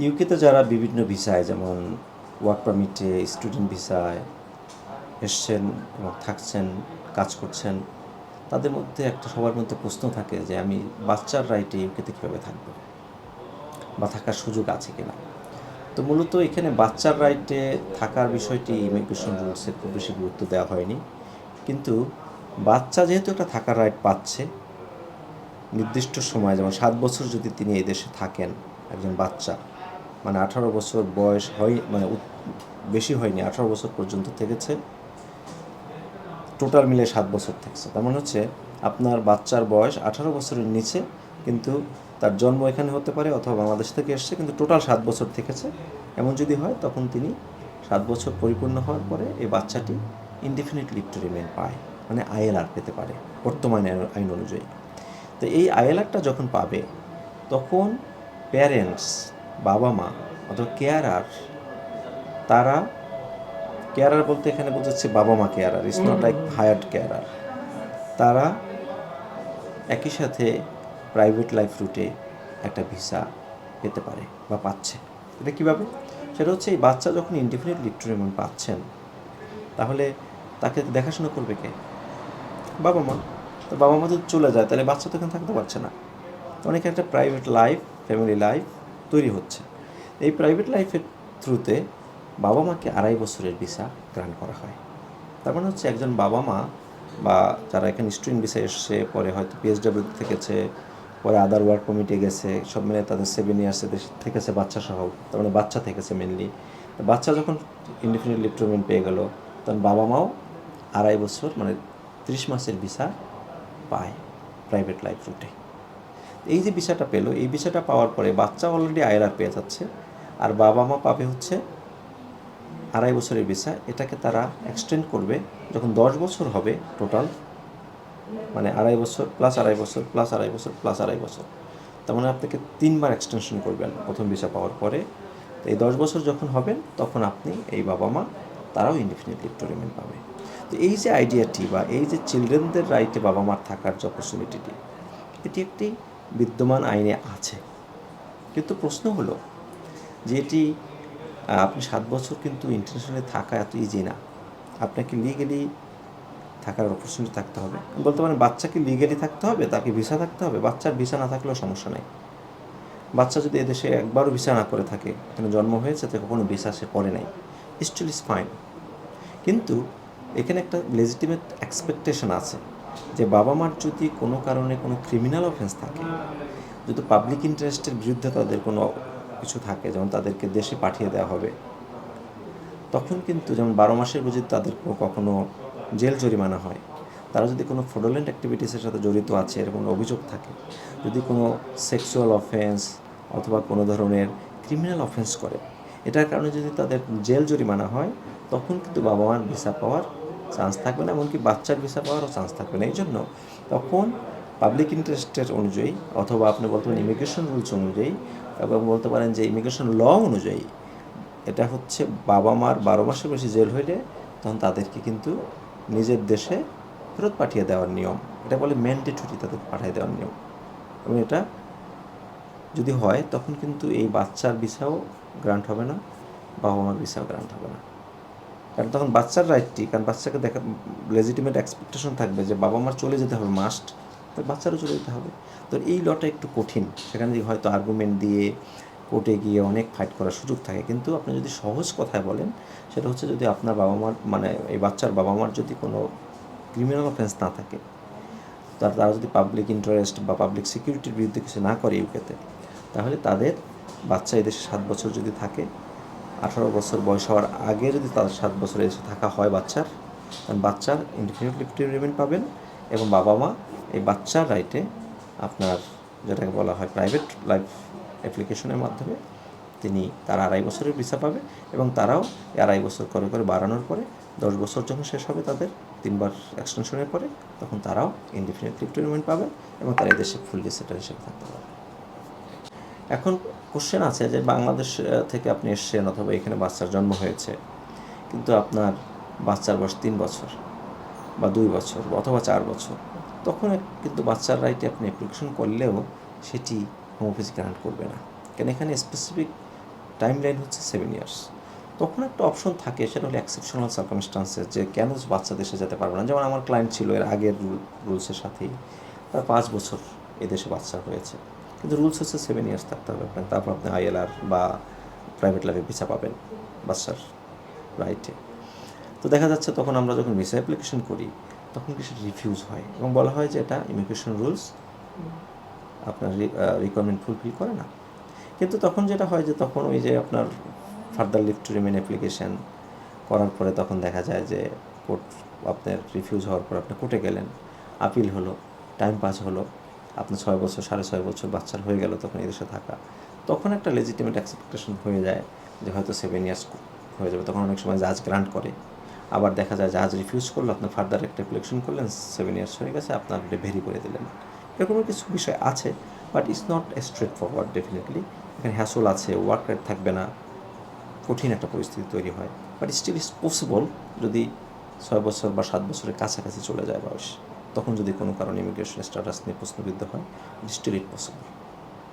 ইউকেতে যারা বিভিন্ন ভিসায়, যেমন ওয়ার্ক পারমিটে স্টুডেন্ট ভিসায় এসছেন এবং থাকছেন, কাজ করছেন, তাদের মধ্যে একটা সবার মধ্যে প্রশ্ন থাকে যে, আমি বাচ্চার রাইটে ইউকেতে কীভাবে থাকব? বা থাকার সুযোগ আছে কিনা? তো মূলত এখানে বাচ্চার রাইটে থাকার বিষয়টি ইমিগ্রেশন রুলসে খুব বেশি গুরুত্ব দেওয়া হয়নি। কিন্তু বাচ্চা যেহেতু একটা থাকার রাইট পাচ্ছে, নির্দিষ্ট সময়, যেমন সাত বছর যদি তিনি এদেশে থাকেন, একজন বাচ্চা মানে আঠারো বছর বয়স হয় মানে বেশি হয়নি, আঠারো বছর পর্যন্ত থেকেছে। টোটাল মিলে সাত বছর থাকছে। তার মানে হচ্ছে আপনার বাচ্চার বয়স আঠারো বছরের নিচে, কিন্তু তার জন্ম এখানে হতে পারে অথবা বাংলাদেশ থেকে এসছে, কিন্তু টোটাল সাত বছর থেকেছে। এমন যদি হয়, তখন তিনি সাত বছর পরিপূর্ণ হওয়ার পরে এই বাচ্চাটি ইনডিফিনিট লিভ টু রিমেন পায় মানে আইএলআর পেতে পারে, বর্তমানে আইন অনুযায়ী। তো এই আইএলআরটা যখন পাবে, তখন প্যারেন্টস বাবা মা অথবা কেয়ারার তারা কেয়ারার বলতে এখানে বোঝাচ্ছে বাবা মা carer it's not like hired carer তারা একই সাথে প্রাইভেট লাইফ রুটে একটা ভিসা পেতে পারে বা পাচ্ছে। এটা কীভাবে? সেটা হচ্ছে এই বাচ্চা যখন ইনডিফিনিট লিভ টু রিমেন পাচ্ছেন তাহলে তাকে দেখাশোনা করবে কে? বাবা মা তো বাবা মা যদি চলে যায় তাহলে বাচ্চা তো এখানে থাকতে পারছে না। অনেক একটা প্রাইভেট লাইফ ফ্যামিলি লাইফ তৈরি হচ্ছে। এই প্রাইভেট লাইফের থ্রুতে বাবা মাকে আড়াই বছরের ভিসা গ্রান্ট করা হয়। তার মানে হচ্ছে একজন বাবা মা বা যারা এখানে স্টুডেন্ট ভিসা এসছে পরে হয়তো পিএসডাব্লিউ থেকেছে, পরে আদার ওয়ার্ক কমিটি গেছে, সব মিলে তাদের সেভেন ইয়ার্সে থেকেছে বাচ্চা সহ, তার মানে বাচ্চা থেকেছে মেনলি বাচ্চা যখন ইন্ডিপেন্ডেন্ট লিপ্টমেন্ট পেয়ে গেল, তখন বাবা মাও আড়াই বছর মানে ত্রিশ মাসের ভিসা পায় প্রাইভেট লাইফ রুটে এই যে ভিসাটা পেল, এই ভিসাটা পাওয়ার পরে বাচ্চা অলরেডি আইআরআর পেয়ে যাচ্ছে, আর বাবা মা পাবে হচ্ছে আড়াই বছরের ভিসা এটাকে তারা এক্সটেন্ড করবে যখন দশ বছর হবে টোটাল মানে আড়াই বছর প্লাস আড়াই বছর প্লাস আড়াই বছর প্লাস আড়াই বছর। তার মানে আপনাকে তিনবার এক্সটেনশন করবেন প্রথম ভিসা পাওয়ার পরে। তো এই দশ বছর যখন হবেন, তখন আপনি এই বাবা মা তারাও ইনডিফিনিট লিভ পাবে। তো এই যে আইডিয়াটি বা এই যে চিলড্রেনদের রাইটে বাবা মার থাকার যে অপরচুনিটিটি এটি একটি বিদ্যমান আইনে আছে। কিন্তু প্রশ্ন হলো যে এটি আপনি সাত বছর কিন্তু ইন্টারন্যাশনালি থাকা এত ইজি না। আপনাকে লিগেলি থাকার অপরচুনিটি থাকতে হবে। বলতে পারেন বাচ্চাকে লিগেলি থাকতে হবে, তাকে ভিসা থাকতে হবে, বাচ্চার ভিসা না থাকলেও সমস্যা নেই। বাচ্চা যদি এদেশে একবারও ভিসা না করে থাকে এখানে জন্ম হয়েছে তো কখনো ভিসা সে করে নাই। স্টিল ইজ ফাইন কিন্তু এখানে একটা লেজিটিমেট এক্সপেকটেশন আছে। যে বাবা মার যদি কোনো কারণে কোনো ক্রিমিনাল অফেন্স থাকে, যদি পাবলিক ইন্টারেস্টের বিরুদ্ধে তাদের কোনো কিছু থাকে, যেমন তাদেরকে দেশে পাঠিয়ে দেওয়া হবে, তখন কিন্তু যেমন বারো মাসের যদি তাদের কখনো জেল জরিমানা হয়। তারা যদি কোনো ফ্রডোলেন্ট অ্যাক্টিভিটিসের সাথে জড়িত আছে, এরকম অভিযোগ থাকে, যদি কোনো সেক্সুয়াল অফেন্স অথবা কোনো ধরনের ক্রিমিনাল অফেন্স করে, এটার কারণে যদি তাদের জেল জরিমানা হয়, তখন কিন্তু বাবা মার ভিসা পাওয়ার চান্স থাকবে না, এমনকি বাচ্চার ভিসা পাওয়ারও চান্স থাকবে না। এই জন্য তখন পাবলিক ইন্টারেস্টের অনুযায়ী অথবা আপনি বলতে পারেন ইমিগ্রেশন রুলস অনুযায়ী, এবং বলতে পারেন যে ইমিগ্রেশন ল অনুযায়ী, এটা হচ্ছে বাবা মার বারো মাসের বেশি জেল হইলে তখন তাদেরকে কিন্তু নিজের দেশে ফেরত পাঠিয়ে দেওয়ার নিয়ম। এটা বলে ম্যান্ডেটরি তাদের পাঠিয়ে দেওয়ার নিয়ম। এবং এটা যদি হয়, তখন কিন্তু এই বাচ্চার ভিসাও গ্রান্ট হবে না, বাবা মার ভিসাও গ্রান্ট হবে না। কারণ তখন বাচ্চার রাইটটি কারণ বাচ্চাকে দেখা লেজিটিমেট এক্সপেকটেশন থাকবে যে বাবা মার চলে যেতে হবে মাস্ট তো বাচ্চারও চলে যেতে হবে। তো এই লটা একটু কঠিন। সেখানে হয়তো আর্গুমেন্ট দিয়ে কোর্টে গিয়ে অনেক ফাইট করার সুযোগ থাকে। কিন্তু আপনি যদি সহজ কথায় বলেন, সেটা হচ্ছে যদি আপনার বাবা মার মানে এই বাচ্চার বাবা মার যদি কোনো ক্রিমিনাল অফেন্স না থাকে তার তারা যদি পাবলিক ইন্টারেস্ট বা পাবলিক সিকিউরিটির বিরুদ্ধে কিছু না করে ইউকেতে, তাহলে তাদের বাচ্চা এদেশে সাত বছর যদি থাকে আঠারো বছর বয়স হওয়ার আগে যদি তাদের সাত বছর এসে থাকা হয় বাচ্চার তখন বাচ্চার ইনডিফিনিট লিভ টু রিমেন পাবেন এবং বাবা মা এই বাচ্চার রাইটে আপনার যেটাকে বলা হয় প্রাইভেট লাইফ অ্যাপ্লিকেশনের মাধ্যমে তিনি তার আড়াই বছরের ভিসা পাবে এবং তারাও আড়াই বছর করে করে বাড়ানোর পরে দশ বছর যখন শেষ হবে তাদের তিনবার এক্সটেনশনের পরে তখন তারাও ইনডিফিনিট লিভ টু রিমেন পাবে এবং তারা দেশে ফুললি সেটেল হিসেবে থাকতে পারবে। এখন কোশ্চেন আছে যে বাংলাদেশ থেকে আপনি এসছেন অথবা এখানে বাচ্চার জন্ম হয়েছে। কিন্তু আপনার বাচ্চার বয়স তিন বছর বা দুই বছর অথবা চার বছর। তখন কিন্তু বাচ্চার রাইটে আপনি অ্যাপ্লিকেশন করলেও সেটি হোম অফিস গ্রান্ট করবে না। কেন এখানে স্পেসিফিক টাইম লাইন হচ্ছে সেভেন ইয়ার্স তখন একটা অপশন থাকে, সেটা হলো এক্সেপশনাল সার্কামস্টান্সেস যে কেন বাচ্চা দেশে যেতে পারবে না। যেমন আমার ক্লায়েন্ট ছিল, এর আগের রুল রুলসের সাথেই। তার পাঁচ বছর এদেশে বাচ্চা হয়েছে। কিন্তু রুলস হচ্ছে সেভেন ইয়ার্স থাকতে হবে আপনার তারপর আপনি আইএলআর বা প্রাইভেট লাইফে ভিসা পাবেন। বাচ্চার রাইটে তো দেখা যাচ্ছে তখন আমরা যখন ভিসা অ্যাপ্লিকেশন করি, তখন কিছু রিফিউজ হয় এবং বলা হয় যে এটা ইমিগ্রেশন রুলস আপনার রিকোয়ারমেন্ট ফুলফিল করে না। কিন্তু তখন যেটা হয় যে তখন ওই যে আপনার ফার্দার লিফট টু রিমেন অ্যাপ্লিকেশন করার পরে তখন দেখা যায় যে কোর্ট আপনার রিফিউজ হওয়ার পর আপনি কোর্টে গেলেন আপিল হলো টাইম পাস হলো। আপনার ছয় বছর, সাড়ে ছয় বছর বাচ্চার হয়ে গেল তখন এদেশে থাকা। তখন একটা লেজিটিমেট এক্সপেকটেশন হয়ে যায় যে হয়তো সেভেন ইয়ার্স হয়ে যাবে। তখন অনেক সময় জাজ গ্রান্ট করে। আবার দেখা যায় জাজ রিফিউজ করল, আপনার ফার্দার একটা অ্যাপ্লিকেশন করলেন সেভেন ইয়ার্স হয়ে গেছে, আপনার ভেরি করে দিলেন। এরকম কিছু বিষয় আছে but it's not a straightforward definitely এখানে হ্যাসল আছে ওয়ার্ক রেট থাকবে না, কঠিন একটা পরিস্থিতি তৈরি হয়। বাট স্টিল ইস পসিবল যদি ছয় বছর বা সাত বছরের কাছাকাছি চলে যায় বয়স। তখন যদি কোনো কারণে ইমিগ্রেশন স্ট্যাটাস নিয়ে প্রশ্নবিদ্ধ হয় স্টিল ইট পসিবল